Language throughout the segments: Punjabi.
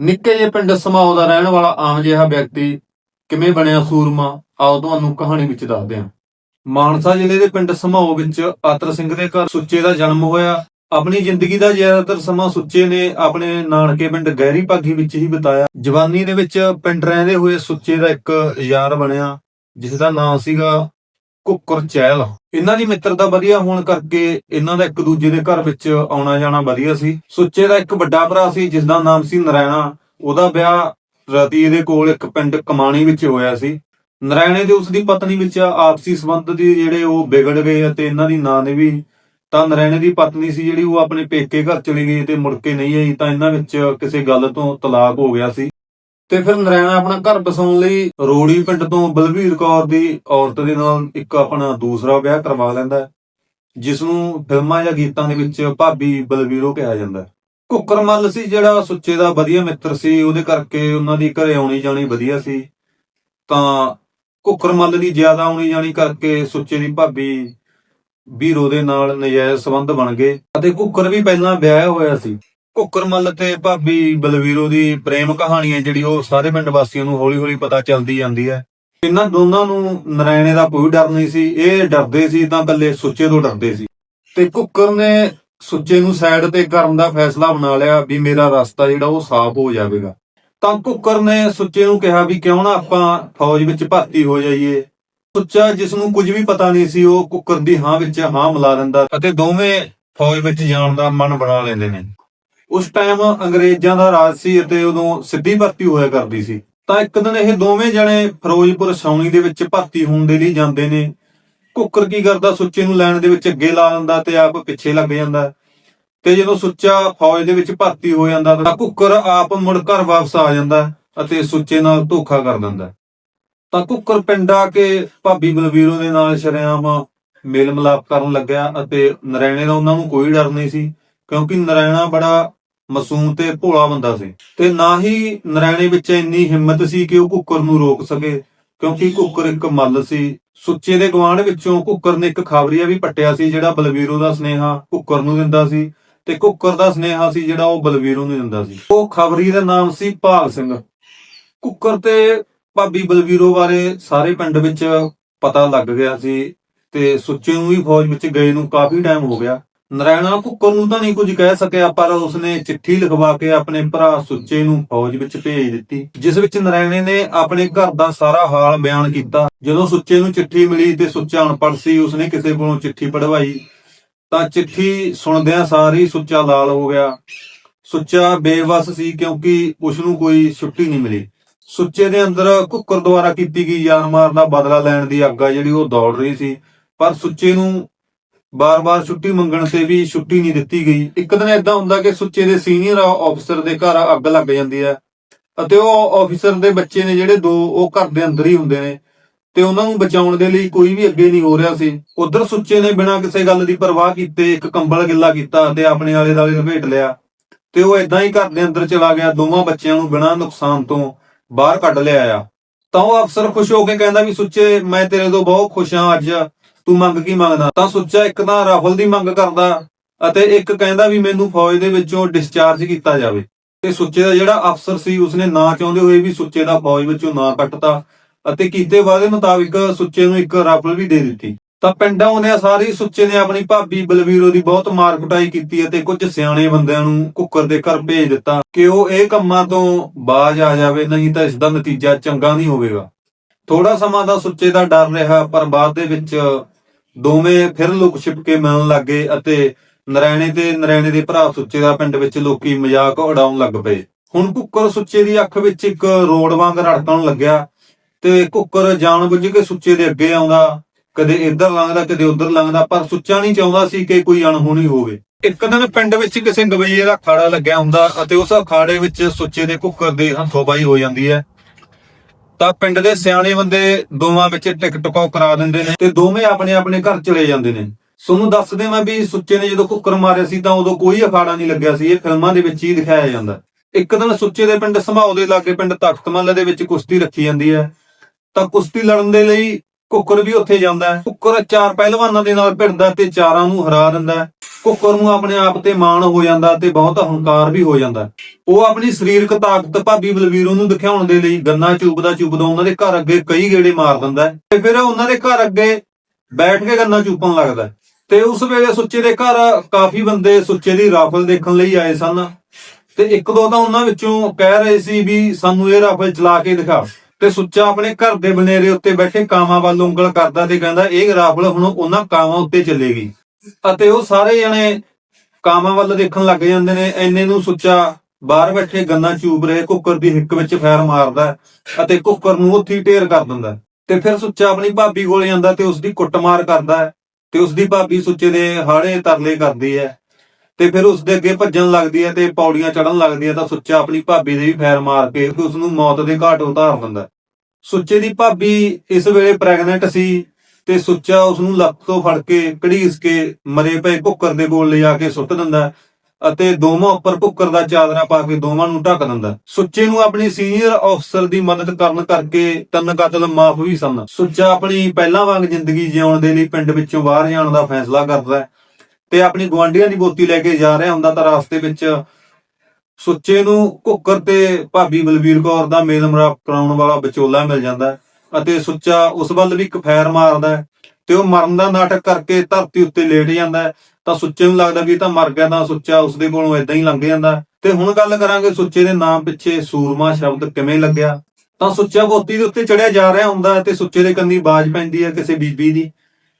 ਨਿੱਕੇ ਜਿਹੇ ਪਿੰਡ ਸਮਾਓ ਦਾ ਰਹਿਣ ਵਾਲਾ ਆਮ ਜਿਹਾ ਵਿਅਕਤੀ ਕਿਵੇਂ ਬਣਿਆ ਸੂਰਮਾ? ਆਓ ਤੁਹਾਨੂੰ ਕਹਾਣੀ ਵਿੱਚ ਦੱਸਦੇ ਹਾਂ। ਮਾਨਸਾ ਜ਼ਿਲ੍ਹੇ ਦੇ ਪਿੰਡ ਸਮਾਓ ਵਿੱਚ ਆਤਰ ਸਿੰਘ ਦੇ ਘਰ ਸੁੱਚੇ ਦਾ ਜਨਮ ਹੋਇਆ। ਆਪਣੀ ਜ਼ਿੰਦਗੀ ਦਾ ਜ਼ਿਆਦਾਤਰ ਸਮਾਂ ਸੁੱਚੇ ਨੇ ਆਪਣੇ ਨਾਨਕੇ ਪਿੰਡ ਗਹਿਰੀ ਭਾਗੀ ਵਿੱਚ ਹੀ ਬਿਤਾਇਆ। ਜਵਾਨੀ ਦੇ ਵਿੱਚ ਪਿੰਡ ਰਹਿੰਦੇ ਹੋਏ ਸੁੱਚੇ ਦਾ ਇੱਕ ਯਾਰ ਬਣਿਆ, ਜਿਸ ਦਾ ਨਾਮ ਸੀਗਾ ਕੁੱਕਰ ਚਹਿਲ। ਇਹਨਾਂ ਦੀ ਮਿੱਤਰਤਾ ਵਧੀਆ ਹੋਣ ਕਰਕੇ ਇਹਨਾਂ ਦਾ ਇੱਕ ਦੂਜੇ ਦੇ ਘਰ ਵਿੱਚ ਆਉਣਾ ਜਾਣਾ ਵਧੀਆ ਸੀ। ਸੁੱਚੇ ਦਾ ਇੱਕ ਵੱਡਾ ਭਰਾ ਸੀ ਜਿਸ ਦਾ ਨਾਮ ਸੀ ਨਰਾਇਣਾ ਉਹਦਾ ਵਿਆਹ ਰਤੀ ਦੇ ਕੋਲ ਇੱਕ ਪਿੰਡ ਕਮਾਣੀ ਵਿੱਚ ਹੋਇਆ ਸੀ। ਨਰਾਇਣੇ ਦੇ ਉਸ ਦੀ ਪਤਨੀ ਵਿੱਚ ਆਪਸੀ ਸੰਬੰਧ ਦੀ ਜਿਹੜੇ ਉਹ ਵਿਗੜ ਗਏ ਅਤੇ ਇਹਨਾਂ ਦੀ ਨਾਂ ਨੇ ਵੀ ਤਾਂ ਨਰਾਇਣੇ ਦੀ ਪਤਨੀ ਸੀ ਜਿਹੜੀ ਉਹ ਆਪਣੇ ਪੇਕੇ ਘਰ ਚਲੀ ਗਈ ਤੇ ਮੁੜ ਕੇ ਨਹੀਂ ਆਈ ਤਾਂ ਇਹਨਾਂ ਵਿੱਚ ਕਿਸੇ ਗੱਲ ਤੋਂ ਤਲਾਕ ਹੋ ਗਿਆ ਸੀ। ਤੇ ਫਿਰ ਨਰੈਣਾ ਆਪਣਾ ਘਰ ਬਸਾਉਣ ਲਈ ਰੋੜੀ ਪਿੰਡ ਤੋਂ ਬਲਵੀਰ ਕੌਰ ਦੀ ਔਰਤ ਦੇ ਨਾਲ ਇੱਕ ਆਪਣਾ ਦੂਸਰਾ ਵਿਆਹ ਕਰਵਾ ਲੈਂਦਾ ਹੈ, ਜਿਸ ਨੂੰ ਫਿਲਮਾਂ ਜਾਂ ਗੀਤਾਂ ਦੇ ਵਿੱਚ ਭਾਬੀ ਬਲਵੀਰੋ ਕਿਹਾ ਜਾਂਦਾ ਹੈ। ਕੁੱਕਰ ਮੱਲ ਸੀ ਜਿਹੜਾ ਸੁੱਚੇ ਦਾ ਵਧੀਆ ਮਿੱਤਰ ਸੀ ਉਹਦੇ ਕਰਕੇ ਉਹਨਾਂ ਦੀ ਘਰੇ ਆਉਣੀ ਜਾਣੀ ਵਧੀਆ ਸੀ ਤਾਂ ਕੁੱਕਰ ਮੱਲ ਦੀ ਜ਼ਿਆਦਾ ਆਉਣੀ ਜਾਣੀ ਕਰਕੇ ਸੁੱਚੇ ਦੀ ਭਾਬੀ ਵੀਰੋ ਦੇ ਨਾਲ ਨਜਾਇਜ਼ ਸੰਬੰਧ ਬਣ ਗਏ ਅਤੇ ਕੁੱਕਰ ਵੀ ਪਹਿਲਾਂ ਵਿਆਹਿਆ ਹੋਇਆ ਸੀ ਕੁੱਕਰਮਲ ਤੇ ਭਾਬੀ ਬਲਵੀਰੋ ਦੀ ਪ੍ਰੇਮ ਕਹਾਣੀ ਹੈ ਜਿਹੜੀ ਉਹ ਸਾਰੇ ਪਿੰਡ ਵਾਸੀਆਂ ਨੂੰ ਹੌਲੀ-ਹੌਲੀ ਪਤਾ ਚੱਲਦੀ ਜਾਂਦੀ ਹੈ। ਇਹਨਾਂ ਦੋਨਾਂ ਨੂੰ ਨਰਾਇਣੇ ਦਾ ਕੋਈ ਡਰ ਨਹੀਂ ਸੀ, ਇਹ ਡਰਦੇ ਸੀ ਤਾਂ ਇਕੱਲੇ ਸੁੱਚੇ ਤੋਂ ਡਰਦੇ ਸੀ। ਤੇ ਕੁੱਕਰ ਨੇ ਸੁੱਚੇ ਨੂੰ ਸਾਈਡ ਤੇ ਕਰਨ ਦਾ ਫੈਸਲਾ ਬਣਾ ਲਿਆ ਵੀ ਮੇਰਾ ਰਸਤਾ ਜਿਹੜਾ ਉਹ ਸਾਫ਼ ਹੋ ਜਾਵੇਗਾ। ਤਾਂ ਕੁੱਕਰ ਨੇ ਸੁੱਚੇ ਨੂੰ ਕਿਹਾ ਵੀ ਕਿਉਂ ਨਾ ਆਪਾਂ ਫੌਜ ਵਿੱਚ ਭਰਤੀ ਹੋ ਜਾਈਏ। ਸੁੱਚਾ ਜਿਸ ਨੂੰ ਕੁਝ ਵੀ ਪਤਾ ਨਹੀਂ ਸੀ, ਉਹ ਕੁੱਕਰ ਦੀ ਹਾਂ ਵਿੱਚ ਹਾਂ ਮਿਲਾ ਦਿੰਦਾ ਅਤੇ ਦੋਵੇਂ ਫੌਜ ਵਿੱਚ ਜਾਣ ਦਾ ਮਨ ਬਣਾ ਲੈਂਦੇ ਨੇ। ਉਸ ਟਾਈਮ ਅੰਗਰੇਜ਼ਾਂ ਦਾ ਰਾਜ ਸੀ ਅਤੇ ਉਦੋਂ ਸਿੱਧੀ ਭਰਤੀ ਹੋਇਆ ਕਰਦੀ ਸੀ। ਤਾਂ ਇੱਕ ਦਿਨ ਇਹ ਦੋਵੇਂ ਜਣੇ ਫਿਰੋਜ਼ਪੁਰ ਛਾਉਣੀ ਦੇ ਵਿੱਚ ਭਰਤੀ ਹੋਣ ਦੇ ਲਈ ਜਾਂਦੇ ਨੇ। ਕੁੱਕਰ ਕੀ ਕਰਦਾ, ਸੁੱਚੇ ਨੂੰ ਲੈਣ ਦੇ ਵਿੱਚ ਅੱਗੇ ਲਾ ਦਿੰਦਾ ਤੇ ਆਪ ਪਿੱਛੇ ਲੱਗ ਜਾਂਦਾ। ਤੇ ਜਦੋਂ ਸੁੱਚਾ ਫੌਜ ਦੇ ਵਿੱਚ ਭਰਤੀ ਹੋ ਜਾਂਦਾ ਤਾਂ ਕੁੱਕਰ ਆਪ ਮੁੜ ਘਰ ਵਾਪਸ ਆ ਜਾਂਦਾ ਅਤੇ ਸੁੱਚੇ ਨਾਲ ਧੋਖਾ ਕਰ ਦਿੰਦਾ। ਤਾਂ ਕੁੱਕਰ ਪਿੰਡ ਆ ਕੇ ਭਾਬੀ ਬਲਵੀਰੋ ਦੇ ਨਾਲ ਸ਼ਰੇਆਮ ਮੇਲ ਮਿਲਾਪ ਕਰਨ ਲੱਗਿਆ ਅਤੇ ਨਰੈਣੇ ਦਾ ਉਹਨਾਂ ਨੂੰ ਕੋਈ ਡਰ ਨਹੀਂ ਸੀ, ਕਿਉਂਕਿ ਨਰੈਣਾ ਬੜਾ ਮਾਸੂਮ ਤੇ ਭੋਲਾ ਬੰਦਾ ਸੀ। ਤੇ ਨਾ ਹੀ ਨਰੈਣੇ ਵਿੱਚ ਇੰਨੀ ਹਿੰਮਤ ਸੀ ਕਿ ਉਹ ਕੁੱਕਰ ਨੂੰ ਰੋਕ ਸਕੇ, ਕਿਉਂਕਿ ਕੁੱਕਰ ਇੱਕ ਮੱਲ ਸੀ। ਸੁੱਚੇ ਦੇ ਗਵਾਂਢ ਵਿੱਚੋਂ ਕੁੱਕਰ ਨੇ ਇੱਕ ਖਾਬਰੀਆ ਵੀ ਪੱਟਿਆ ਸੀ, ਜਿਹੜਾ ਬਲਵੀਰੋ ਦਾ ਸਨੇਹਾ ਕੁੱਕਰ ਨੂੰ ਦਿੰਦਾ ਸੀ। ਤੇ ਕੁੱਕਰ ਦਾ ਸਨੇਹਾ ਸੀ ਜਿਹੜਾ ਉਹ ਬਲਵੀਰੋ ਨੂੰ ਦਿੰਦਾ ਸੀ। ਉਹ ਖਬਰੀ ਦਾ ਨਾਮ ਸੀ ਭਾਗ ਸਿੰਘ। ਕੁੱਕਰ ਤੇ ਭਾਬੀ ਬਲਵੀਰੋ ਬਾਰੇ ਸਾਰੇ ਪਿੰਡ ਵਿੱਚ ਪਤਾ ਲੱਗ ਗਿਆ ਸੀ। ਤੇ ਸੁੱਚੇ ਨੂੰ ਵੀ ਫੌਜ ਵਿੱਚ ਗਏ ਨੂੰ ਕਾਫੀ ਟਾਈਮ ਹੋ ਗਿਆ। ਨਰਾਇਣਾ ਕੁੱਕਰ ਨੂੰ ਤਾਂ ਨਹੀਂ ਕੁਝ ਕਹਿ ਸਕਿਆ, ਪਰ ਉਸਨੇ ਚਿੱਠੀ ਲਿਖਵਾ ਕੇ ਆਪਣੇ ਭਰਾ ਸੁੱਚੇ ਨੂੰ ਫੌਜ ਵਿੱਚ ਭੇਜ ਦਿੱਤੀ, ਜਿਸ ਵਿੱਚ ਨਰਾਇਣੇ ਨੇ ਆਪਣੇ ਘਰ ਦਾ ਸਾਰਾ ਹਾਲ ਬਿਆਨ ਕੀਤਾ। ਜਦੋਂ ਸੁੱਚੇ ਨੂੰ ਚਿੱਠੀ ਮਿਲੀ ਤੇ ਸੁੱਚਾ ਅਨਪੜ੍ਹ ਸੀ, ਉਸਨੇ ਕਿਸੇ ਕੋਲੋਂ ਚਿੱਠੀ ਪੜਵਾਈ ਤਾਂ ਚਿੱਠੀ ਸੁਣਦਿਆਂ ਸਾਰੀ ਸੁੱਚਾ ਲਾਲ ਹੋ ਗਿਆ। ਸੁੱਚਾ ਬੇਵਸ ਸੀ ਕਿਉਂਕਿ ਉਸ ਨੂੰ ਕੋਈ ਛੁੱਟੀ ਨਹੀਂ ਮਿਲੀ। ਸੁੱਚੇ ਦੇ ਅੰਦਰ ਕੁੱਕਰ ਦੁਆਰਾ ਕੀਤੀ ਗਈ ਜਾਨ ਮਾਰ ਦਾ ਬਦਲਾ ਲੈਣ ਦੀ ਅੱਗ ਜਿਹੜੀ ਉਹ ਦੌੜ ਰਹੀ ਸੀ, ਪਰ ਸੁੱਚੇ ਨੂੰ ਬਾਰ-ਬਾਰ ਛੁੱਟੀ ਮੰਗਣ ਤੇ ਵੀ ਛੁੱਟੀ ਨਹੀਂ ਦਿੱਤੀ ਗਈ। ਇੱਕ ਦਿਨ ਏਦਾਂ ਹੁੰਦਾ ਕਿ ਸੁੱਚੇ ਦੇ ਸੀਨੀਅਰ ਆਫੀਸਰ ਦੇ ਘਰ ਅੱਗ ਲੱਗ ਜਾਂਦੀ ਹੈ। ਅਤੇ ਉਹ ਆਫੀਸਰ ਦੇ ਬੱਚੇ ਨੇ ਜਿਹੜੇ ਦੋ, ਉਹ ਘਰ ਦੇ ਅੰਦਰ ਹੀ ਹੁੰਦੇ ਨੇ। ਤੇ ਉਹਨਾਂ ਨੂੰ ਬਚਾਉਣ ਦੇ ਲਈ ਕੋਈ ਵੀ ਅੱਗੇ ਨਹੀਂ ਹੋ ਰਿਹਾ ਸੀ। ਉਧਰ ਸੁੱਚੇ ਨੇ ਬਿਨਾਂ ਕਿਸੇ ਗੱਲ ਦੀ ਪਰਵਾਹ ਕੀਤੇ ਇੱਕ ਕੰਬਲ ਗਿੱਲਾ ਕੀਤਾ ਤੇ ਆਪਣੇ ਆਲੇ ਦਾਲੇ ਲਪੇਟ ਲਿਆ। ਤੇ ਉਹ ਏਦਾਂ ਹੀ ਘਰ ਦੇ ਅੰਦਰ ਚਲਾ ਗਿਆ, ਦੋਵਾਂ ਬੱਚਿਆਂ ਨੂੰ ਬਿਨਾਂ ਨੁਕਸਾਨ ਤੋਂ ਬਾਹਰ ਕੱਢ ਲਿਆ ਆ ਤਾਂ ਉਹ ਅਫਸਰ ਖੁਸ਼ ਹੋ ਕੇ ਕਹਿੰਦਾ ਵੀ, ਸੁੱਚੇ, ਮੈਂ ਤੇਰੇ ਤੋਂ ਬਹੁਤ ਖੁਸ਼ ਹਾਂ ਅੱਜ। ਤੂੰ ਮੰਗ ਕੀ ਮੰਗਦਾ? ਤਾਂ ਸੁੱਚਾ ਇੱਕ ਤਾਂ ਰਾਫਲ ਦੀ ਮੰਗ ਕਰਦਾ ਅਤੇ ਇੱਕ ਕਹਿੰਦਾ ਵੀ ਮੈਨੂੰ ਫੌਜ ਦੇ ਵਿੱਚੋਂ ਡਿਸਚਾਰਜ ਕੀਤਾ ਜਾਵੇ। ਤੇ ਸੁੱਚੇ ਦਾ ਜਿਹੜਾ ਅਫਸਰ ਸੀ, ਉਸਨੇ ਨਾ ਚਾਹੁੰਦੇ ਹੋਏ ਵੀ ਸੁੱਚੇ ਦਾ ਫੌਜ ਵਿੱਚੋਂ ਨਾਂ ਕੱਟਤਾ ਅਤੇ ਕੀਤੇ ਵਾਅਦੇ ਮੁਤਾਬਿਕ ਸੁੱਚੇ ਨੂੰ ਇੱਕ ਰਾਫਲ ਵੀ ਦੇ ਦਿੱਤੀ। ਤਾਂ ਪਿੰਡਾਂ ਉਹਨੇ ਸਾਰੀ ਸੁੱਚੇ ਨੇ ਆਪਣੀ ਭਾਬੀ ਬਲਵੀਰੋ ਦੀ ਬਹੁਤ ਮਾਰ ਕੁਟਾਈ ਕੀਤੀ ਅਤੇ ਕੁਝ ਸਿਆਣੇ ਬੰਦਿਆਂ ਨੂੰ ਕੁੱਕਰ ਦੇ ਘਰ ਭੇਜ ਦਿੱਤਾ ਕਿ ਉਹ ਇਹ ਕੰਮਾਂ ਤੋਂ ਬਾਜ਼ ਆ ਜਾਵੇ, ਨਹੀਂ ਤਾਂ ਇਸ ਦਾ ਨਤੀਜਾ ਚੰਗਾ ਨਹੀਂ ਹੋਵੇਗਾ। ਥੋੜਾ ਸਮਾਂ ਦਾ ਸੁੱਚੇ ਦਾ ਡਰ ਰਿਹਾ, ਪਰ ਬਾਅਦ ਦੇ ਵਿੱਚ ਦੋਵੇਂ ਫਿਰ ਲੁਕ ਛਿਪ ਕੇ ਮਿਲਣ ਲੱਗੇ ਅਤੇ ਨਰੈਣੇ ਤੇ ਨਰੈਣੇ ਦੇ ਭਰਾ ਸੁੱਚੇ ਦਾ ਪਿੰਡ ਵਿੱਚ ਲੋਕੀ ਮਜ਼ਾਕ ਉਡਾਉਣ ਲੱਗ ਪਏ। ਹੁਣ ਕੁੱਕਰ ਸੁੱਚੇ ਦੀ ਅੱਖ ਵਿੱਚ ਇੱਕ ਰੋਡ ਵਾਂਗ ਰੜਕਣ ਲੱਗਿਆ ਤੇ ਕੁੱਕਰ ਜਾਣਬੁੱਝ ਕੇ ਸੁੱਚੇ ਦੇ ਅੱਗੇ ਆਉਂਦਾ। ਕਦੇ ਇੱਧਰ ਲੰਘਦਾ, ਕਦੇ ਉੱਧਰ ਲੰਘਦਾ, ਪਰ ਸੁੱਚਾ ਨਹੀਂ ਚਾਹੁੰਦਾ ਸੀ ਕਿ ਕੋਈ ਅਣਹੋਣੀ ਹੋਵੇ। ਇੱਕ ਦਿਨ ਪਿੰਡ ਵਿੱਚ ਕਿਸੇ ਗਵਈਏ ਦਾ ਅਖਾੜਾ ਲੱਗਿਆ ਹੁੰਦਾ ਅਤੇ ਉਸ ਅਖਾੜੇ ਵਿੱਚ ਸੁੱਚੇ ਦੇ ਕੁੱਕਰ ਦੀ ਹੰਥੋਬਾਈ ਹੋ ਜਾਂਦੀ ਹੈ। ਤਾਂ ਪਿੰਡ ਦੇ ਸਿਆਣੇ ਬੰਦੇ ਦੋਵਾਂ ਵਿੱਚ ਟਿਕ ਟਕਾਉ ਕਰਾ ਦਿੰਦੇ ਨੇ ਤੇ ਦੋਵੇਂ ਆਪਣੇ ਆਪਣੇ ਘਰ ਚਲੇ ਜਾਂਦੇ ਨੇ। ਤੁਹਾਨੂੰ ਦੱਸ ਦੇਵਾਂ ਵੀ ਸੁੱਚੇ ਨੇ ਜਦੋਂ ਕੁੱਕਰ ਮਾਰਿਆ ਸੀ ਤਾਂ ਉਦੋਂ ਕੋਈ ਅਖਾੜਾ ਨਹੀਂ ਲੱਗਿਆ ਸੀ, ਇਹ ਫਿਲਮਾਂ ਦੇ ਵਿੱਚ ਹੀ ਦਿਖਾਇਆ ਜਾਂਦਾ। ਇੱਕ ਦਿਨ ਸੁੱਚੇ ਦੇ ਪਿੰਡ ਸਮਾਉ ਦੇ ਲਾਗੇ ਪਿੰਡ ਤਖਤਮੱਲ ਦੇ ਵਿੱਚ ਕੁਸ਼ਤੀ ਰੱਖੀ ਜਾਂਦੀ ਹੈ। ਤਾਂ ਕੁਸ਼ਤੀ ਲੜਨ ਦੇ ਲਈ ਕੁੱਕਰ ਵੀ ਉੱਥੇ ਜਾਂਦਾ ਹੈ। ਕੁੱਕਰ ਚਾਰ ਪਹਿਲਵਾਨਾਂ ਦੇ ਨਾਲ ਭਿੜਦਾ ਤੇ ਚਾਰਾਂ ਨੂੰ ਹਰਾ ਦਿੰਦਾ ਕੁੱਕਰ ਨੂੰ ਆਪਣੇ ਆਪ ਤੇ ਮਾਣ ਹੋ ਜਾਂਦਾ ਤੇ ਬਹੁਤ ਹੰਕਾਰ ਵੀ ਹੋ ਜਾਂਦਾ ਉਹ ਆਪਣੀ ਸਰੀਰਕ ਤਾਕਤ ਭਾਬੀ ਬਲਵੀਰ ਨੂੰ ਦਿਖਾਉਣ ਦੇ ਲਈ ਗੰਨਾ ਚੂਬਦਾ ਚੂਬਦਾ ਉਹਨਾਂ ਦੇ ਘਰ ਅੱਗੇ ਕਈ ਗੇੜੇ ਮਾਰ ਦਿੰਦਾ ਤੇ ਫਿਰ ਉਹਨਾਂ ਦੇ ਘਰ ਅੱਗੇ ਬੈਠ ਕੇ ਗੰਨਾ ਚੂਪਣ ਲੱਗਦਾ ਤੇ ਉਸ ਵੇਲੇ ਸੁੱਚੇ ਦੇ ਘਰ ਕਾਫੀ ਬੰਦੇ ਸੁੱਚੇ ਦੀ ਰਾਫਲ ਦੇਖਣ ਲਈ ਆਏ ਸਨ। ਤੇ ਇੱਕ ਦੋ ਤਾਂ ਉਹਨਾਂ ਵਿੱਚੋਂ ਕਹਿ ਰਹੇ ਸੀ ਵੀ ਸਾਨੂੰ ਇਹ ਰਾਫਲ ਚਲਾ ਕੇ ਦਿਖਾ। ਤੇ ਸੁੱਚਾ ਆਪਣੇ ਘਰ ਦੇ ਬਨੇਰੇ ਉੱਤੇ ਬੈਠੇ ਕਾਵਾਂ ਵੱਲ ਉਂਗਲ ਕਰਦਾ ਤੇ ਕਹਿੰਦਾ, ਇਹ ਰਾਫਲ ਹੁਣ ਉਹਨਾਂ ਕਾਵਾਂ ਉੱਤੇ ਚੱਲੇਗੀ ਅਤੇ ਉਹ ਸਾਰੇ ਜਣੇ ਕਾਵਾਂ ਵੱਲ ਦੇਖਣ ਲੱਗ ਜਾਂਦੇ ਨੇ। ਐਨੇ ਨੂੰ ਸੁੱਚਾ ਬਾਹਰ ਬੈਠੇ ਗੰਨਾ ਚੂਬ ਰਹੇ, ਕੁੱਕਰ ਦੀ ਹਿੱਕ ਵਿੱਚ ਫੈਰ ਮਾਰਦਾ ਅਤੇ ਕੁੱਕਰ ਨੂੰ ਉੱਥੇ ਢੇਰ ਕਰ ਦਿੰਦਾ। ਤੇ ਫਿਰ ਸੁੱਚਾ ਆਪਣੀ ਭਾਬੀ ਕੋਲ ਜਾਂਦਾ ਤੇ ਉਸ ਦੀ ਕੁੱਟਮਾਰ ਕਰਦਾ ਹੈ ਤੇ ਉਸ ਦੀ ਭਾਬੀ ਸੁੱਚੇ ਦੇ ਹਾੜੇ ਤਰਲੇ ਕਰਦੀ ਹੈ। ਤੇ ਫਿਰ ਉਸ ਦੇ ਅੱਗੇ ਭੱਜਣ ਲੱਗਦੀ ਹੈ ਤੇ ਪੌੜੀਆਂ ਚੜਨ ਲੱਗਦੀ ਹੈ ਤਾਂ ਸੁੱਚਾ ਆਪਣੀ ਭਾਬੀ ਦੇ ਵੀ ਫੈਰ ਮਾਰ ਕੇ ਉਸ ਨੂੰ ਮੌਤ ਦੇ ਘਾਟ ਉਤਾਰ ਦਿੰਦਾ ਸੁੱਚੇ ਦੀ ਭਾਬੀ ਇਸ ਵੇਲੇ ਪ੍ਰੈਗਨੈਂਟ ਸੀ ਤੇ ਸੁੱਚਾ ਉਸ ਨੂੰ ਲੱਕ ਤੋਂ ਫੜ ਕੇ, ਘੜੀਸ ਕੇ, ਮਰੇ ਪਏ ਕੁੱਕਰ ਦੇ ਕੋਲ ਲਿਜਾ ਕੇ ਸੁੱਟ ਦਿੰਦਾ ਅਤੇ ਦੋਵਾਂ ਉੱਪਰ ਭੁੱਕਰ ਦਾ ਚਾਦਰਾ ਪਾ ਕੇ ਦੋਵਾਂ ਨੂੰ ਢੱਕ ਦਿੰਦਾ ਸੁੱਚੇ ਨੂੰ ਆਪਣੀ ਸੀਨੀਅਰ ਅਫਸਰ ਦੀ ਮਦਦ ਕਰਨ ਕਰਕੇ ਤਿੰਨ ਕਤਲ ਮਾਫ ਵੀ ਸਨ। ਸੁੱਚਾ ਆਪਣੀ ਪਹਿਲਾਂ ਵਾਂਗ ਜ਼ਿੰਦਗੀ ਜਿਉਣ ਦੇ ਲਈ ਪਿੰਡ ਵਿੱਚੋਂ ਬਾਹਰ ਜਾਣ ਦਾ ਫੈਸਲਾ ਕਰਦਾ ਹੈ। ਤੇ ਆਪਣੀ ਗਵਾਂਢੀਆਂ ਦੀ ਬੋਤੀ ਲੈ ਕੇ ਜਾ ਰਿਹਾ ਹੁੰਦਾ ਤਾਂ ਰਸਤੇ ਵਿੱਚ। ਸੁੱਚੇ ਨੂੰ ਕੁੱਕਰ ਤੇ ਭਾਬੀ ਬਲਬੀਰ ਕੌਰ ਦਾ ਮੇਲ ਮਿਲਾਪ ਕਰਾਉਣ ਵਾਲਾ ਵਿਚੋਲਾ ਮਿਲ ਜਾਂਦਾ ਅਤੇ ਸੁੱਚਾ ਉਸ ਵੱਲ ਵੀ ਇੱਕ ਫੈਰ ਮਾਰਦਾ ਹੈ ਤੇ ਉਹ ਮਰਨ ਦਾ ਨਾਟਕ ਕਰਕੇ ਧਰਤੀ ਉੱਤੇ ਲੇਟ ਜਾਂਦਾ ਹੈ। ਤਾਂ ਸੁੱਚੇ ਨੂੰ ਲੱਗਦਾ ਵੀ ਇਹ ਤਾਂ ਮਰ ਗਿਆ ਤਾਂ ਸੁੱਚਾ ਉਸ ਦੇ ਕੋਲੋਂ ਇਦਾਂ ਹੀ ਲੰਘ ਜਾਂਦਾ ਤੇ ਹੁਣ ਗੱਲ ਕਰਾਂਗੇ ਸੁੱਚੇ ਦੇ ਨਾਮ ਪਿੱਛੇ ਸੂਰਮਾ ਸ਼ਬਦ ਕਿਵੇਂ ਲੱਗਿਆ। ਤਾਂ ਸੁੱਚਾ ਬੋਤੀ ਦੇ ਉੱਤੇ ਚੜਿਆ ਜਾ ਰਿਹਾ ਹੁੰਦਾ ਹੈ ਤੇ ਸੁੱਚੇ ਦੇ ਕੰਨੀ ਬਾਜ ਪੈਂਦੀ ਹੈ ਕਿਸੇ ਬੀਬੀ ਦੀ।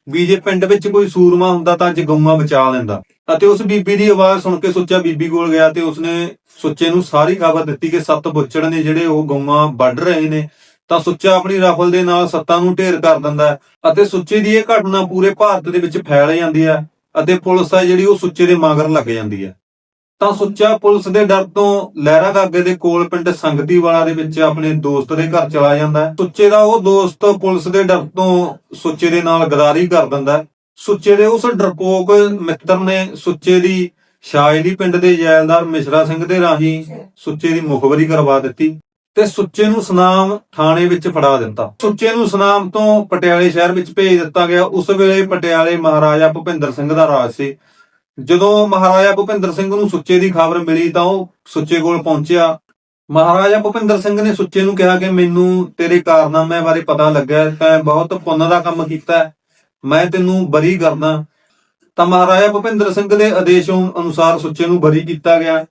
ਵੀ ਜੇ ਪਿੰਡ ਵਿੱਚ ਕੋਈ ਸੂਰਮਾ ਹੁੰਦਾ ਤਾਂ ਅੱਜ ਗਊਆਂ ਬਚਾ ਲੈਂਦਾ। ਅਤੇ ਉਸ ਬੀਬੀ ਦੀ ਆਵਾਜ਼ ਸੁਣ ਕੇ ਸੁੱਚਾ ਬੀਬੀ ਕੋਲ ਗਿਆ ਤੇ ਉਸਨੇ ਸੁੱਚੇ ਨੂੰ ਸਾਰੀ ਖਬਰ ਦਿੱਤੀ ਕਿ ਸੱਤ ਬੁੱਚੜ ਨੇ ਜਿਹੜੇ ਉਹ ਗਊਆਂ ਵੱਢ ਰਹੇ ਨੇ। ਤਾਂ ਸੁੱਚਾ ਆਪਣੀ ਰਾਫਲ ਦੇ ਨਾਲ ਸੱਤਾਂ ਨੂੰ ਢੇਰ ਕਰ ਦਿੰਦਾ ਹੈ ਅਤੇ ਸੁੱਚੇ ਦੀ ਇਹ ਘਟਨਾ ਪੂਰੇ ਭਾਰਤ ਦੇ ਵਿੱਚ ਫੈਲ ਜਾਂਦੀ ਹੈ ਅਤੇ ਪੁਲਿਸ ਹੈ ਜਿਹੜੀ ਉਹ ਸੁੱਚੇ ਦੇ ਮਗਰ ਲੱਗ ਜਾਂਦੀ ਹੈ। ਤਾਂ ਸੁੱਚਾ ਪੁਲਿਸ ਦੇ ਡਰ ਤੋਂ ਲਹਿਰਾ ਗਾਗੇ ਦੇ ਕੋਲ ਪਿੰਡ ਸੰਗਤੀ ਵਾਲਾ ਦੇ ਵਿੱਚ ਆਪਣੇ ਦੋਸਤ ਦੇ ਘਰ ਚਲਾ ਜਾਂਦਾ ਸੁੱਚੇ ਦਾ ਉਹ ਦੋਸਤ ਪੁਲਿਸ ਦੇ ਡਰ ਤੋਂ ਸੁੱਚੇ ਦੇ ਨਾਲ ਗਦਾਰੀ ਕਰ ਦਿੰਦਾ ਸੁੱਚੇ ਦੇ ਉਸ ਡਰਪੋਕ ਮਿੱਤਰ ਨੇ ਸੁੱਚੇ ਦੀ ਸ਼ਾਇਰੀ ਪਿੰਡ ਦੇ ਜੈਲਦਾਰ ਮਿਸ਼ਰਾ ਸਿੰਘ ਦੇ ਰਾਹੀਂ ਸੁੱਚੇ ਦੀ ਮੁਖਬਰੀ ਕਰਵਾ ਦਿੱਤੀ ਤੇ ਸੁੱਚੇ ਨੂੰ ਸੁਨਾਮ ਥਾਣੇ ਵਿੱਚ ਫੜਾ ਦਿੱਤਾ। ਸੁੱਚੇ ਨੂੰ ਸੁਨਾਮ ਤੋਂ ਪਟਿਆਲੇ ਸ਼ਹਿਰ ਵਿੱਚ ਭੇਜ ਦਿੱਤਾ ਗਿਆ। ਉਸ ਵੇਲੇ ਪਟਿਆਲੇ ਮਹਾਰਾਜਾ ਭੁਪਿੰਦਰ ਸਿੰਘ ਦਾ ਰਾਜ ਸੀ। ਜਦੋਂ ਮਹਾਰਾਜਾ ਭੁਪਿੰਦਰ ਸਿੰਘ ਨੂੰ ਸੁੱਚੇ ਦੀ ਖਬਰ ਮਿਲੀ ਤਾਂ ਉਹ ਸੁੱਚੇ ਕੋਲ ਪਹੁੰਚਿਆ। ਮਹਾਰਾਜਾ ਭੁਪਿੰਦਰ ਸਿੰਘ ਨੇ ਸੁੱਚੇ ਨੂੰ ਕਿਹਾ ਕਿ ਮੈਨੂੰ ਤੇਰੇ ਕਾਰਨਾਮਿਆਂ ਬਾਰੇ ਪਤਾ ਲੱਗਾ ਤੈਂ ਬਹੁਤ ਪੁੰਨ ਦਾ ਕੰਮ ਕੀਤਾ ਮੈਂ ਤੈਨੂੰ ਬਰੀ ਕਰਦਾ। ਤਾਂ ਮਹਾਰਾਜਾ ਭੁਪਿੰਦਰ ਸਿੰਘ ਦੇ ਆਦੇਸ਼ ਅਨੁਸਾਰ ਸੁੱਚੇ ਨੂੰ ਬਰੀ ਕੀਤਾ ਗਿਆ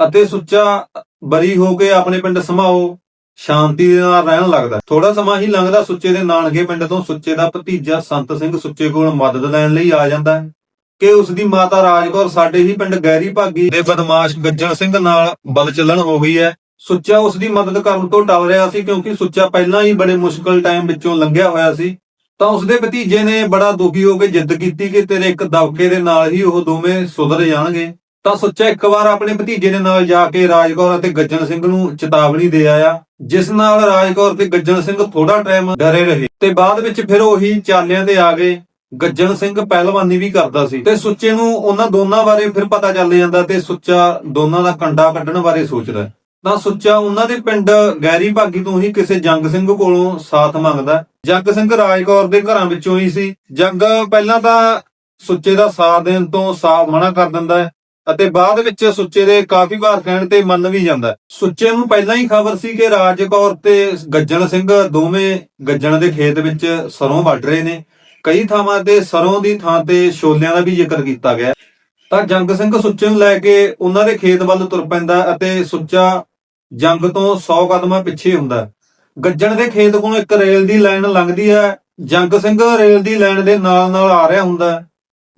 ਅਤੇ ਸੁੱਚਾ ਬਰੀ ਹੋ ਕੇ ਆਪਣੇ ਪਿੰਡ ਸਮਾਓ ਸ਼ਾਂਤੀ ਦੇ ਨਾਲ ਰਹਿਣ ਲੱਗਦਾ ਥੋੜਾ ਸਮਾਂ ਹੀ ਲੰਘਦਾ ਸੁੱਚੇ ਦੇ ਨਾਨਕੇ ਪਿੰਡ ਤੋਂ ਸੁੱਚੇ ਦਾ ਭਤੀਜਾ ਸੰਤ ਸਿੰਘ ਸੁੱਚੇ ਕੋਲ ਮਦਦ ਲੈਣ ਲਈ ਆ ਜਾਂਦਾ ਹੈ। ਕਿ ਉਸ ਦੀ ਮਾਤਾ ਰਾਜਕੌਰ ਸਾਡੇ ਹੀ ਪਿੰਡ ਗੈਰੀ ਭਾਗੀ ਦੇ ਬਦਮਾਸ਼ ਗੱਜਣ ਸਿੰਘ ਨਾਲ ਬਲ ਹੋ ਗਈ ਹੈ। ਸੁੱਚਾ ਉਸ ਦੀ ਮਦਦ ਕਰਨ ਤੋਂ ਟਲ ਰਿਹਾ ਸੀ ਕਿਉਂਕਿ ਸੁੱਚਾ ਪਹਿਲਾਂ ਹੀ ਬੜੇ ਮੁਸ਼ਕਲ ਟਾਈਮ ਵਿੱਚੋਂ ਲੰਘਿਆ ਹੋਇਆ ਸੀ। ਤਾਂ ਉਸ ਦੇ ਭਤੀਜੇ ਨੇ ਬੜਾ ਦੁਖੀ ਹੋ ਕੇ ਜਿੱਦ ਕੀਤੀ ਕਿ ਤੇਰੇ ਇੱਕ ਦਬਕੇ ਦੇ ਨਾਲ ਹੀ ਉਹ ਦੋਵੇਂ ਸੁਧਰ ਜਾਣਗੇ। ਤਾਂ ਸੁੱਚਾ ਇੱਕ ਵਾਰ ਆਪਣੇ ਭਤੀਜੇ ਦੇ ਨਾਲ ਜਾ ਕੇ ਰਾਜਕੌਰ ਅਤੇ ਗੱਜਣ ਸਿੰਘ ਨੂੰ ਚੇਤਾਵਨੀ ਦੇ ਆਇਆ, ਜਿਸ ਨਾਲ ਰਾਜਕੌਰ ਤੇ ਗੱਜਣ ਸਿੰਘ ਥੋੜਾ ਟਾਈਮ ਡਰੇ ਰਹੇ। ਤੇ ਬਾਅਦ ਵਿੱਚ ਫਿਰ ਉਹੀ ਚਾਲਿਆਂ ਤੇ ਆ ਗਏ। ਗੱਜਣ ਸਿੰਘ ਪਹਿਲਵਾਨੀ ਵੀ ਕਰਦਾ ਸੀ। ਤੇ ਸੁੱਚੇ ਨੂੰ ਉਹਨਾਂ ਦੋਨਾਂ ਬਾਰੇ ਫਿਰ ਪਤਾ ਚੱਲ ਜਾਂਦਾ ਤੇ ਸੁੱਚਾ ਦੋਨਾਂ ਦਾ ਕੰਡਾ ਕੱਢਣ ਬਾਰੇ ਸੋਚਦਾ ਤਾਂ ਸੁੱਚਾ ਉਹਨਾਂ ਦੇ ਪਿੰਡ ਗੈਰੀ ਭਾਗੀ ਤੋਂ ਹੀ ਕਿਸੇ ਜੰਗ ਸਿੰਘ ਕੋਲੋਂ ਸਾਥ ਮੰਗਦਾ ਜੰਗ ਸਿੰਘ ਰਾਜਕੌਰ ਦੇ ਘਰਾਂ ਵਿੱਚੋਂ ਹੀ ਸੀ। ਜੰਗ ਪਹਿਲਾਂ ਤਾਂ ਸੁੱਚੇ ਦਾ ਸਾਥ ਦੇਣ ਤੋਂ ਸਾਫ਼ ਮਨਾ ਕਰ ਦਿੰਦਾ ਹੈ ਅਤੇ ਬਾਅਦ ਵਿੱਚ ਸੁੱਚੇ ਦੇ ਕਾਫੀ ਵਾਰ ਕਹਿਣ ਤੇ ਮੰਨ ਵੀ ਜਾਂਦਾ ਸੁੱਚੇ ਨੂੰ ਪਹਿਲਾਂ ਹੀ ਖਬਰ ਸੀ ਕਿ ਰਾਜਕੌਰ ਤੇ ਗੱਜਣ ਸਿੰਘ ਦੋਵੇਂ ਗੱਜਣ ਦੇ ਖੇਤ ਵਿੱਚ ਸਰੋਂ ਵੱਢ ਰਹੇ ਨੇ। ਕਈ ਥਾਵਾਂ ਤੇ ਸਰੋਂ ਦੀ ਥਾਂ ਤੇ ਛੋਲਿਆਂ ਦਾ ਵੀ ਜ਼ਿਕਰ ਕੀਤਾ ਗਿਆ। ਤਾਂ ਜੰਗ ਸਿੰਘ ਸੁੱਚੇ ਨੂੰ ਲੈ ਕੇ ਉਹਨਾਂ ਦੇ ਖੇਤ ਵੱਲ ਤੁਰ ਪੈਂਦਾ ਅਤੇ ਸੁੱਚਾ ਜੰਗ ਤੋਂ 100 ਕਦਮਾਂ ਪਿੱਛੇ ਹੁੰਦਾ। ਗੱਜਣ ਦੇ ਖੇਤ ਕੋਲੋਂ ਇੱਕ ਰੇਲ ਦੀ ਲਾਈਨ ਲੰਘਦੀ ਹੈ। ਜੰਗ ਸਿੰਘ ਰੇਲ ਦੀ ਲਾਈਨ ਦੇ ਨਾਲ ਨਾਲ ਆ ਰਿਹਾ ਹੁੰਦਾ। ਹੈ।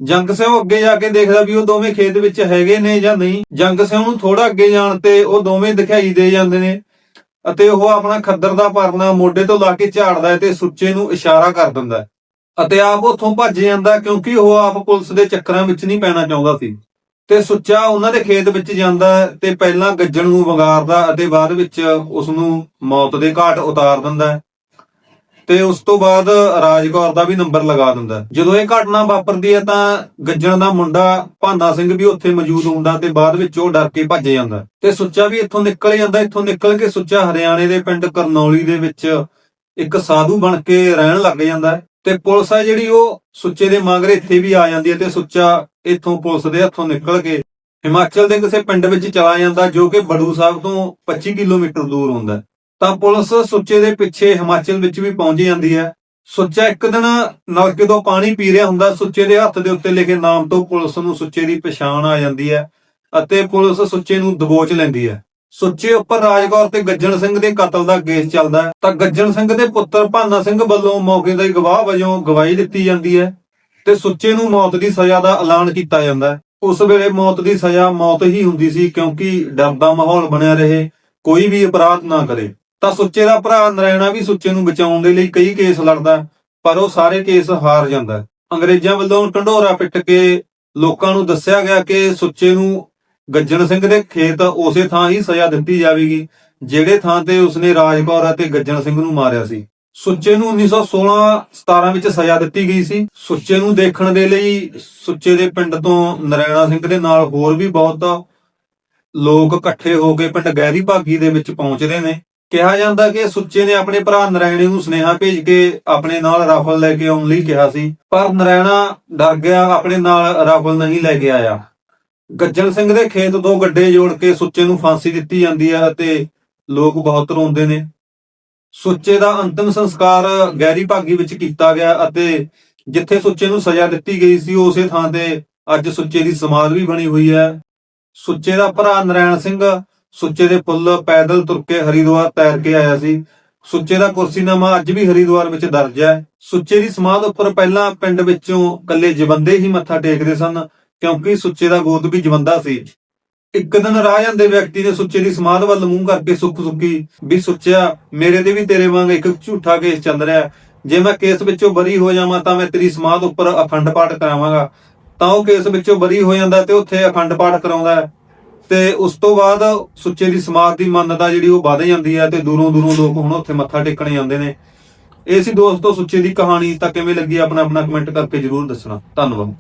ਜੰਗ ਸਿੰਘ ਅੱਗੇ ਜਾ ਕੇ ਦੇਖਦਾ ਵੀ ਉਹ ਦੋਵੇਂ ਖੇਤ ਵਿੱਚ ਹੈਗੇ ਨੇ ਜਾਂ ਨਹੀਂ। ਜੰਗ ਸਿੰਘ ਨੂੰ ਥੋੜਾ ਅੱਗੇ ਜਾਣ ਤੇ ਉਹ ਦੋਵੇਂ ਦਿਖਾਈ ਦੇ ਜਾਂਦੇ ਨੇ ਅਤੇ ਉਹ ਆਪਣਾ ਖੱਦਰ ਦਾ ਪਰਨਾ ਮੋਢੇ ਤੋਂ ਲਾ ਕੇ ਝਾੜਦਾ ਹੈ ਤੇ ਸੁੱਚੇ ਨੂੰ ਇਸ਼ਾਰਾ ਕਰ ਦਿੰਦਾ ਹੈ। ਅਤੇ ਆਪ ਉੱਥੋਂ ਭੱਜ ਜਾਂਦਾ ਕਿਉਂਕਿ ਉਹ ਆਪ ਪੁਲਿਸ ਦੇ ਚੱਕਰਾਂ ਵਿੱਚ ਨਹੀਂ ਪੈਣਾ ਚਾਹੁੰਦਾ ਸੀ। ਤੇ ਸੁੱਚਾ ਉਹਨਾਂ ਦੇ ਖੇਤ ਵਿੱਚ ਜਾਂਦਾ ਤੇ ਪਹਿਲਾਂ ਗੱਜਣ ਨੂੰ ਵੰਗਾਰਦਾ ਅਤੇ ਬਾਅਦ ਵਿੱਚ ਉਸ ਨੂੰ ਮੌਤ ਦੇ ਘਾਟ ਉਤਾਰ ਦਿੰਦਾ। ਹੈ ਤੇ ਉਸ ਤੋਂ ਬਾਅਦ ਰਾਜਕੌਰ ਦਾ ਵੀ ਨੰਬਰ ਲਗਾ ਦਿੰਦਾ। ਜਦੋਂ ਇਹ ਘਟਨਾ ਵਾਪਰਦੀ ਹੈ ਤਾਂ ਗੱਜਣ ਦਾ ਮੁੰਡਾ ਭਾਨਾ ਸਿੰਘ ਵੀ ਉੱਥੇ ਮੌਜੂਦ ਹੁੰਦਾ ਤੇ ਬਾਅਦ ਵਿੱਚ ਉਹ ਡਰ ਕੇ ਭੱਜ ਜਾਂਦਾ। ਤੇ ਸੁੱਚਾ ਵੀ ਇੱਥੋਂ ਨਿਕਲ ਜਾਂਦਾ, ਇੱਥੋਂ ਨਿਕਲ ਕੇ ਸੁੱਚਾ ਹਰਿਆਣੇ ਦੇ ਪਿੰਡ ਕਰਨੌਲੀ ਦੇ ਵਿੱਚ ਇੱਕ ਸਾਧੂ ਬਣ ਕੇ ਰਹਿਣ ਲੱਗ ਜਾਂਦਾ। ਹੈ ਤੇ ਪੁਲਿਸ ਹੈ ਜਿਹੜੀ ਉਹ ਸੁੱਚੇ ਦੇ ਮਗਰ ਇੱਥੇ ਵੀ ਆ ਜਾਂਦੀ ਹੈ ਤੇ ਸੁੱਚਾ ਇੱਥੋਂ ਪੁਲਿਸ ਦੇ ਹੱਥੋਂ ਨਿਕਲ ਕੇ ਹਿਮਾਚਲ ਦੇ ਕਿਸੇ ਪਿੰਡ ਵਿੱਚ ਚਲਾ ਜਾਂਦਾ, ਜੋ ਕਿ ਬੜੂ ਸਾਹਿਬ ਤੋਂ 25 ਕਿਲੋਮੀਟਰ ਦੂਰ ਹੁੰਦਾ ਤਾਂ ਪੁਲਿਸ ਸੁੱਚੇ ਦੇ ਪਿੱਛੇ ਹਿਮਾਚਲ ਵਿੱਚ ਵੀ ਪਹੁੰਚ ਜਾਂਦੀ ਹੈ। ਸੁੱਚਾ ਇੱਕ ਦਿਨ ਨਲਕੇ ਤੋਂ ਪਾਣੀ ਪੀ ਰਿਹਾ ਹੁੰਦਾ, ਸੁੱਚੇ ਦੇ ਹੱਥ ਦੇ ਉੱਤੇ ਲਿਖੇ ਨਾਮ ਤੋਂ ਪੁਲਿਸ ਨੂੰ ਸੁੱਚੇ ਦੀ ਪਛਾਣ ਆ ਜਾਂਦੀ ਹੈ ਅਤੇ ਪੁਲਿਸ ਸੁੱਚੇ ਨੂੰ ਦਬੋਚ ਲੈਂਦੀ ਹੈ। ਸੁੱਚੇ ਉੱਪਰ ਰਾਜਗੌਰ ਤੇ ਗੱਜਣ ਸਿੰਘ ਦੇ ਕਤਲ ਦਾ ਕੇਸ ਚੱਲਦਾ ਹੈ। ਤਾਂ ਗੱਜਣ ਸਿੰਘ ਦੇ ਪੁੱਤਰ ਭਾਨਾ ਸਿੰਘ ਵੱਲੋਂ ਮੌਕੇ ਦੇ ਗਵਾਹ ਵਜੋਂ ਗਵਾਹੀ ਦਿੱਤੀ ਜਾਂਦੀ ਹੈ ਤੇ ਸੁੱਚੇ ਨੂੰ ਮੌਤ ਦੀ ਸਜ਼ਾ ਦਾ ਐਲਾਨ ਕੀਤਾ ਜਾਂਦਾ ਹੈ। ਉਸ ਵੇਲੇ ਮੌਤ ਦੀ ਸਜ਼ਾ ਮੌਤ ਹੀ ਹੁੰਦੀ ਸੀ ਕਿਉਂਕਿ ਡਰ ਦਾ ਮਾਹੌਲ ਬਣਿਆ ਰਹੇ, ਕੋਈ ਵੀ ਅਪਰਾਧ ਨਾ ਕਰੇ। ਤਾਂ ਸੁੱਚੇ ਦਾ ਭਰਾ ਨਰੈਣਾ ਵੀ ਸੁੱਚੇ ਨੂੰ ਬਚਾਉਣ ਦੇ ਲਈ ਕਈ ਕੇਸ ਲੜਦਾ ਪਰ ਉਹ ਸਾਰੇ ਕੇਸ ਹਾਰ ਜਾਂਦਾ ਹੈ। ਅੰਗਰੇਜ਼ਾਂ ਵੱਲੋਂ ਢੰਡੋਰਾ ਪਿੱਟ ਕੇ ਲੋਕਾਂ ਨੂੰ ਦੱਸਿਆ ਗਿਆ ਕਿ ਸੁੱਚੇ ਨੂੰ ਗੱਜਣ ਸਿੰਘ ਦੇ ਖੇਤ ਉਸੇ ਥਾਂ ਹੀ ਸਜ਼ਾ ਦਿੱਤੀ ਜਾਵੇਗੀ, ਜਿਹੜੇ ਥਾਂ ਤੇ ਉਸਨੇ ਰਾਜਕੌਰ ਅਤੇ ਗੱਜਣ ਸਿੰਘ ਨੂੰ ਮਾਰਿਆ ਸੀ। ਸੁੱਚੇ ਨੂੰ 1916-17 ਵਿੱਚ ਸਜ਼ਾ ਦਿੱਤੀ ਗਈ ਸੀ। ਸੁੱਚੇ ਨੂੰ ਦੇਖਣ ਦੇ ਲਈ ਸੁੱਚੇ ਦੇ ਪਿੰਡ ਤੋਂ ਨਰੈਣਾ ਸਿੰਘ ਦੇ ਨਾਲ ਹੋਰ ਵੀ ਬਹੁਤ ਲੋਕ ਇਕੱਠੇ ਹੋ ਕੇ ਪਿੰਡ ਗਹਿਰੀ ਭਾਗੀ ਦੇ ਵਿੱਚ ਪਹੁੰਚਦੇ ਨੇ। ਕਿਹਾ ਜਾਂਦਾ ਕਿ ਸੁੱਚੇ ਨੇ ਆਪਣੇ ਭਰਾ ਨਰਾਇਣੇ ਨੂੰ ਸੁਨੇਹਾ ਭੇਜ ਕੇ ਆਪਣੇ ਨਾਲ ਰਾਫਲ ਲੈ ਕੇ ਆਉਣ ਲਈ ਕਿਹਾ ਸੀ, ਪਰ ਨਰਾਇਣਾ ਡਰ ਗਿਆ, ਆਪਣੇ ਨਾਲ ਰਾਫਲ ਨਹੀਂ ਲੈ ਕੇ ਆਇਆ। ਗੱਜਣ ਸਿੰਘ ਦੇ ਖੇਤ ਦੋ ਗੱਡੇ ਜੋੜ ਕੇ ਸੁੱਚੇ ਨੂੰ ਫਾਂਸੀ ਦਿੱਤੀ ਜਾਂਦੀ ਹੈ ਅਤੇ ਲੋਕ ਬਹੁਤ ਰੋਂਦੇ ਨੇ। ਸੁੱਚੇ ਦਾ ਅੰਤਮ ਸੰਸਕਾਰ ਗਹਿਰੀ ਭਾਗੀ ਵਿੱਚ ਕੀਤਾ ਗਿਆ ਅਤੇ ਜਿੱਥੇ ਸੁੱਚੇ ਨੂੰ ਸਜ਼ਾ ਦਿੱਤੀ ਗਈ ਸੀ, ਉਸੇ ਥਾਂ ਤੇ ਅੱਜ ਸੁੱਚੇ ਦੀ ਸਮਾਧ ਵੀ ਬਣੀ ਹੋਈ ਹੈ। ਸੁੱਚੇ ਦਾ ਭਰਾ ਨਰੈਣ ਸਿੰਘ ਸੁੱਚੇ ਦੇ ਪੁੱਲ ਪੈਦਲ ਤੁਰ ਕੇ ਹਰੀਦੁਆਰ ਤੈਰ ਕੇ ਆਇਆ ਸੀ। ਸੁੱਚੇ ਦਾ ਕੁਰਸੀਨਾਮਾ ਅੱਜ ਵੀ ਹਰੀਦੁਆਰ ਵਿੱਚ ਦਰਜ ਹੈ। ਸੁੱਚੇ ਦੀ ਸਮਾਧ ਉੱਪਰ ਪਹਿਲਾਂ ਪਿੰਡ ਵਿੱਚੋਂ ਕੱਲੇ ਜਵੰਦੇ ਹੀ ਮੱਥਾ ਟੇਕਦੇ ਸਨ। ਕਿਉਂਕਿ ਸੁੱਚੇ ਦਾ ਗੋਤ ਵੀ ਜਵੰਦਾ ਸੀ। ਇੱਕ ਦਿਨ ਰਾਹ ਜਾਂਦੇ ਵਿਅਕਤੀ ਨੇ ਸੁੱਚੇ ਦੀ ਸਮਾਧ ਵੱਲ ਮੂੰਹ ਕਰਕੇ ਸੁੱਕ ਸੁੱਕੀ ਵੀ ਸੁੱਚਿਆ, ਮੇਰੇ ਤੇ ਵੀ ਤੇਰੇ ਵਾਂਗ ਇੱਕ ਝੂਠਾ ਕੇਸ ਚੱਲ ਰਿਹਾ। ਜੇ ਮੈਂ ਕੇਸ ਵਿੱਚੋਂ ਬਰੀ ਹੋ ਜਾਵਾਂ ਤਾਂ ਮੈਂ ਤੇਰੀ ਸਮਾਧ ਉੱਪਰ ਅਖੰਡ ਪਾਠ ਕਰਾਵਾਂਗਾ। ਤਾਂ ਉਹ ਕੇਸ ਵਿੱਚੋਂ ਬਰੀ ਹੋ ਜਾਂਦਾ ਤੇ ਉੱਥੇ ਅਖੰਡ ਪਾਠ ਕਰਾਉਂਦਾ ਹੈ। ਤੇ ਉਸ ਤੋਂ ਬਾਅਦ ਸੁੱਚੇ ਦੀ ਸਮਾਧ ਦੀ ਮੰਨਤਾ ਜਿਹੜੀ ਉਹ ਵੱਧ ਜਾਂਦੀ ਹੈ ਤੇ ਦੂਰੋਂ ਦੂਰੋਂ ਲੋਕ ਹੁਣ ਉੱਥੇ ਮੱਥਾ ਟੇਕਣ ਜਾਂਦੇ ਨੇ। ਇਹ ਸੀ ਦੋਸਤੋ ਸੁੱਚੇ ਦੀ ਕਹਾਣੀ, ਤਾਂ ਕਿਵੇਂ ਲੱਗੀ ਆਪਣਾ ਆਪਣਾ ਕਮੈਂਟ ਕਰਕੇ ਜਰੂਰ ਦੱਸਣਾ। ਧੰਨਵਾਦ।